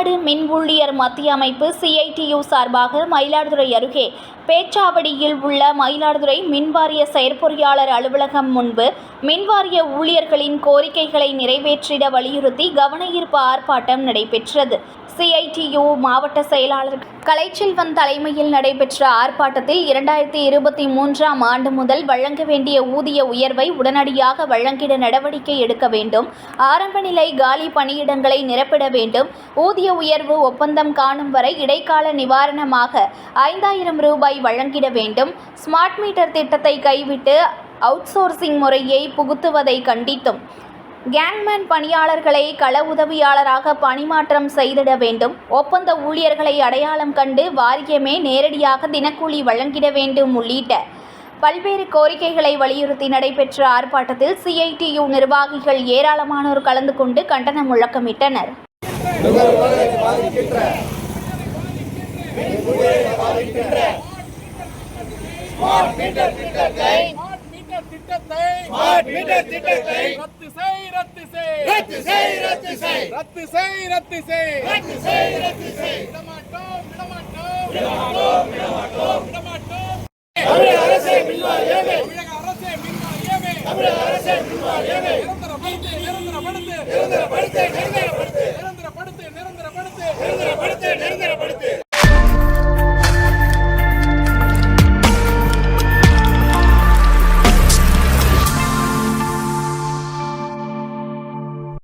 தமிழ்நாடு மின் ஊழியர் மத்திய அமைப்பு சிஐடியு சார்பாக மயிலாடுதுறை அருகே பேச்சாவடியில் உள்ள மயிலாடுதுறை மின்வாரிய செயற்பொறியாளர் அலுவலகம் முன்பு மின்வாரிய ஊழியர்களின் கோரிக்கைகளை நிறைவேற்றிட வலியுறுத்தி கவனஈர்ப்பு ஆர்ப்பாட்டம் நடைபெற்றது. சிஐடியு மாவட்ட செயலாளர் கலைச்செல்வன் தலைமையில் நடைபெற்ற ஆர்ப்பாட்டத்தில் இரண்டாயிரத்தி இருபத்தி மூன்றாம் ஆண்டு முதல் வழங்க வேண்டிய ஊதிய உயர்வை உடனடியாக வழங்கிட நடவடிக்கை எடுக்க வேண்டும். ஆரம்ப நிலை காலி பணியிடங்களை நிரப்பிட வேண்டும். ஊதிய உயர்வு ஒப்பந்தம் காணும் வரை இடைக்கால நிவாரணமாக ஐந்தாயிரம் ரூபாய் வழங்கிட வேண்டும். ஸ்மார்ட் மீட்டர் திட்டத்தை கைவிட்டு அவுட்சோர்சிங் முறையை புகுத்துவதை கண்டித்தும். கேங்மேன் பணியாளர்களை கள உதவியாளராக பணிமாற்றம் செய்திட வேண்டும். ஒப்பந்த ஊழியர்களை அடையாளம் கண்டு வாரியமே நேரடியாக தினக்கூலி வழங்கிட வேண்டும் உள்ளிட்ட பல்வேறு கோரிக்கைகளை வலியுறுத்தி நடைபெற்ற ஆர்ப்பாட்டத்தில் சிஐடியு நிர்வாகிகள் ஏராளமானோர் கலந்து கொண்டு கண்டன முழக்கமிட்டனர். ஸ்மார்ட் மீட்டர் திட்டத்தை. ஸ்மார்ட் மீட்டர் திட்டத்தை. ரத்து செய் ரத்து செய். ரத்து செய் ரத்து செய். ரத்து செய் ரத்து செய். ரத்து செய் ரத்து செய். விடமாட்டோம் விடமாட்டோம். விடமாட்டோம் விடமாட்டோம். விடமாட்டோம். தமிழக அரசே தமிழக